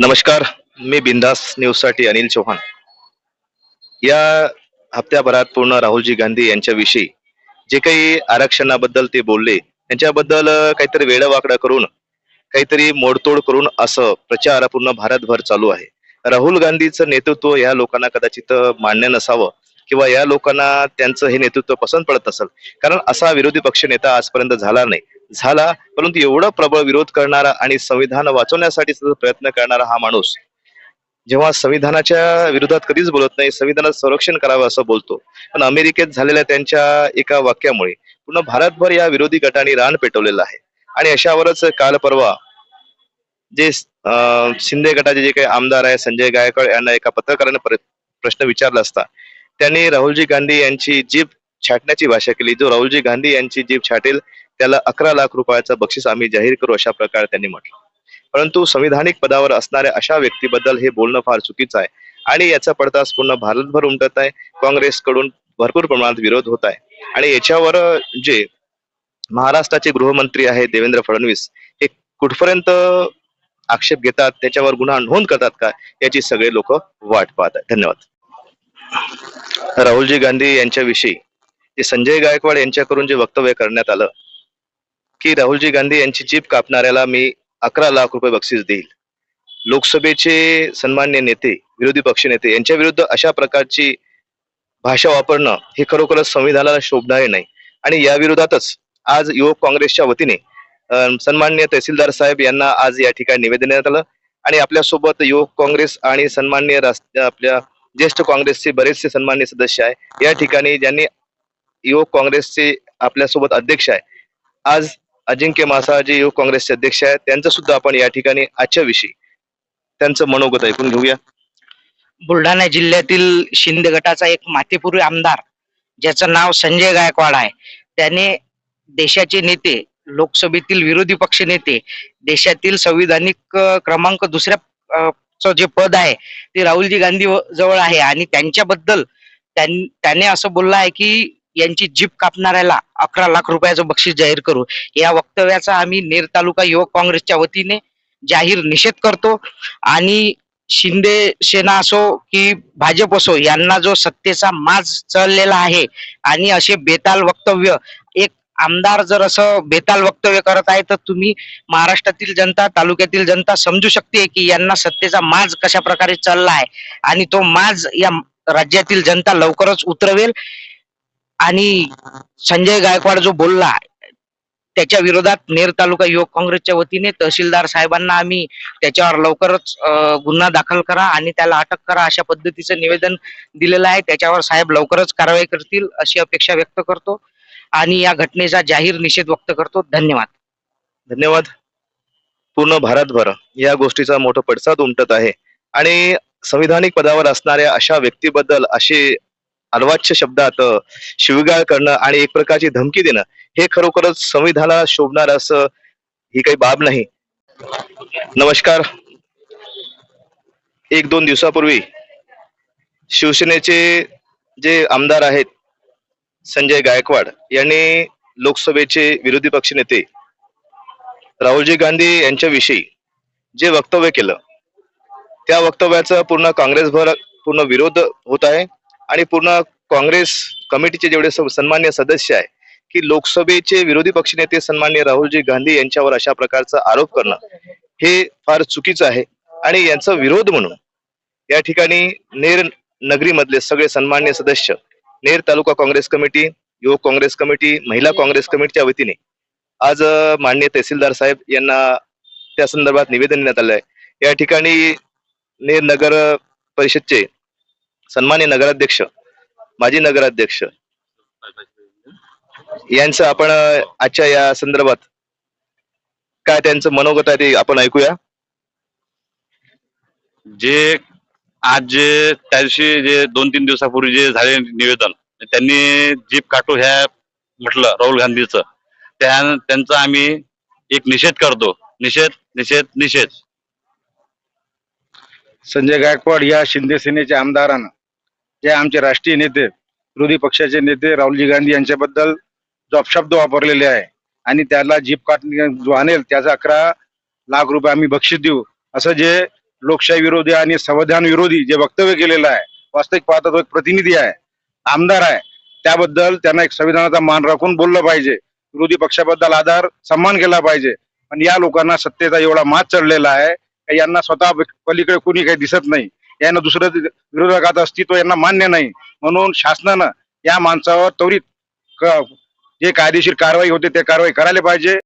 नमस्कार मी बिंदास न्यूजसाठी अनिल चौहान. या हप्त्याभरात पूर्ण राहुलजी गांधी यांच्याविषयी जे काही आरक्षणाबद्दल ते बोलले त्यांच्याबद्दल काहीतरी वेडवाकडं करून काहीतरी मोडतोड करून असं प्रचार पूर्ण भारतभर चालू आहे. राहुल गांधीचं नेतृत्व या लोकांना कदाचित मान्य नसावं किंवा या लोकांना त्यांचं हे नेतृत्व पसंत पडत नसेल कारण असा विरोधी पक्ष नेता आजपर्यंत झाला नाही. झाला. परंतु एवढा प्रबळ विरोध करणारा आणि संविधान वाचवण्यासाठी प्रयत्न करणारा हा माणूस जेव्हा संविधानाच्या विरोधात कधीच बोलत नाही संविधानात संरक्षण करावं असं बोलतो. पण अमेरिकेत झालेल्या त्यांच्या एका वाक्यामुळे पूर्ण भारतभर या विरोधी गटांनी रान पेटवलेलं आहे. आणि अशावरच काल परवा जे अं, शिंदे गटाचे जे काही आमदार आहे संजय गायकवाड यांना एका पत्रकाराने प्रश्न विचारला असता. त्यांनी राहुलजी गांधी यांची जीभ छाटण्याची भाषा केली. जो राहुलजी गांधी यांची जीभ छाटेल त्याला अकरा लाख रुपयाचं बक्षीस आम्ही जाहीर करू अशा प्रकारे त्यांनी म्हटलं. परंतु संविधानिक पदावर असणाऱ्या अशा व्यक्तीबद्दल हे बोलणं फार चुकीचं आहे. आणि याचा पडतास पूर्ण भारतभर उमटत आहे. काँग्रेसकडून भरपूर प्रमाणात विरोध होत आहे. आणि याच्यावर जे महाराष्ट्राचे गृहमंत्री आहेत देवेंद्र फडणवीस हे कुठपर्यंत आक्षेप घेतात त्याच्यावर गुन्हा नोंद करतात का याची सगळे लोक वाट पाहत आहेत. धन्यवाद. राहुलजी गांधी यांच्याविषयी जे संजय गायकवाड यांच्याकडून जे वक्तव्य करण्यात आलं की राहुलजी गांधी यांची जीप कापणाऱ्याला मी अकरा लाख रुपये बक्षीस देईल. लोकसभेचे सन्मान्य नेते विरोधी पक्ष नेते यांच्या विरुद्ध अशा प्रकारची भाषा वापरणं हे खरोखरच संविधानाला शोभणारे नाही. आणि या विरोधातच आज युवक काँग्रेसच्या वतीने सन्मान्य तहसीलदार साहेब यांना आज या ठिकाणी निवेदन देण्यात आलं. आणि आपल्यासोबत युवक काँग्रेस आणि सन्मान्य आपल्या ज्येष्ठ काँग्रेसचे बरेचसे सन्मान्य सदस्य आहे. या ठिकाणी ज्यांनी युवक काँग्रेसचे आपल्यासोबत अध्यक्ष आहे. आज अजिंक्य मासा जे युवक काँग्रेसचे अध्यक्ष आहेत. त्यांचं सुद्धा आपण या ठिकाणी आजच्या विषयी त्यांचं मनोगत ऐकून घेऊया. बुलढाणा जिल्ह्यातील शिंदे गटाचा एक मातेपुरी आमदार ज्याचं नाव संजय गायकवाड आहे. त्याने देशाचे नेते लोकसभेतील विरोधी पक्ष नेते देशातील संविधानिक क्रमांक दुसऱ्या जे पद आहे ते राहुलजी गांधी जवळ आहे. आणि त्यांच्याबद्दल त्यां- त्याने असं बोललं आहे की यांची जीप कापणाऱ्याला अकरा लाख रुपयाचं बक्षीस जाहीर करू. या वक्तव्याचा आम्ही नेर तालुका युवक काँग्रेसच्या वतीने जाहीर निषेध करतो. आणि शिंदे सेना असो की भाजप असो यांना जो सत्तेचा माज चढलेला आहे आणि असे बेताल वक्तव्य एक आमदार जर असं बेताल वक्तव्य करत आहे तर तुम्ही महाराष्ट्रातील जनता तालुक्यातील जनता समजू शकते की यांना सत्तेचा माज कशा प्रकारे चालला आहे. आणि तो माज या राज्यातील जनता लवकरच उतरवेल. आणि संजय गायकवाड जो बोलला त्याच्या विरोधात नेर तालुका युवक काँग्रेसच्या वतीने तहसीलदार साहेबांना आम्ही त्याच्यावर लवकरच गुन्हा दाखल करा आणि त्याला अटक करा अशा पद्धतीचं निवेदन दिलेलं आहे. त्याच्यावर साहेब लवकरच कारवाई करतील अशी अपेक्षा व्यक्त करतो आणि या घटनेचा जाहीर निषेध व्यक्त करतो. धन्यवाद. धन्यवाद. पूर्ण भारतभर या गोष्टीचा मोठा पडसाद उमटत आहे. आणि संविधानिक पदावर असणाऱ्या अशा व्यक्तीबद्दल असे अर्वाच्य शब्दात शिवगाळ शिवीगाळ करणं आणि एक प्रकारची धमकी देणं हे खरोखरच संविधानाला शोभणार असं ही काही बाब नाही. नमस्कार. एक दोन दिवसापूर्वी शिवसेनेचे जे आमदार आहेत संजय गायकवाड यांनी लोकसभेचे विरोधी पक्षनेते राहुलजी गांधी यांच्याविषयी जे वक्तव्य केलं त्या वक्तव्याचा पूर्ण काँग्रेसभर पूर्ण विरोध होत आहे. आणि पूर्ण काँग्रेस कमिटीचे जेवढे स- सन्मान्य सदस्य आहे की लोकसभेचे विरोधी पक्षनेते सन्मान्य राहुलजी गांधी यांच्यावर अशा प्रकारचा आरोप करणं हे फार चुकीचं आहे. आणि यांचा विरोध म्हणून या ठिकाणी नेर नगरीमधले सगळे सन्मान्य सदस्य नेर तालुका काँग्रेस कमिटी युवक काँग्रेस कमिटी महिला काँग्रेस कमिटीच्या वतीने आज मान्य माननीय तहसीलदार साहेब यांना त्या संदर्भात निवेदन देण्यात आलं आहे या ठिकाणी नेर नगर परिषदचे सन्मान्य नगराध्यक्ष माजी नगराध्यक्ष यांचं आपण आजच्या या संदर्भात काय त्यांचं मनोगत आहे ते आपण ऐकूया. जे आज जे त्या दिवशी जे दोन तीन दिवसापूर्वी जे झाले निवेदन त्यांनी जीप काटू ह्या म्हटलं राहुल गांधीचं. त्या त्यांचा आम्ही एक निषेध करतो. निषेध निषेध निषेध. संजय गायकवाड या शिंदे सेनेच्या आमदारानं जे आमचे राष्ट्रीय नेते विरोधी पक्षाचे नेते राहुलजी गांधी यांच्याबद्दल जो अपशब्द वापरलेले आहे आणि त्याला जीप काट जो आणेल त्याचा अकरा लाख रुपये आम्ही बक्षीस देऊ. असं जे लोकशाही विरोधी आणि संविधान विरोधी जे वक्तव्य केलेलं आहे वास्तविक पाहता तो एक प्रतिनिधी आहे आमदार आहे त्याबद्दल त्यांना एक संविधानाचा मान राखून बोललं पाहिजे. विरोधी पक्षाबद्दल आधार सन्मान केला पाहिजे. पण या लोकांना सत्तेचा एवढा मात चढलेला आहे यांना स्वतः पलीकडे कोणी काही दिसत नाही. यांना दुसरं विरोधकात अस्तित्व यांना मान्य नाही. म्हणून शासनानं या माणसावर त्वरित क- जे कायदेशीर कारवाई होते ते कारवाई करायला पाहिजे.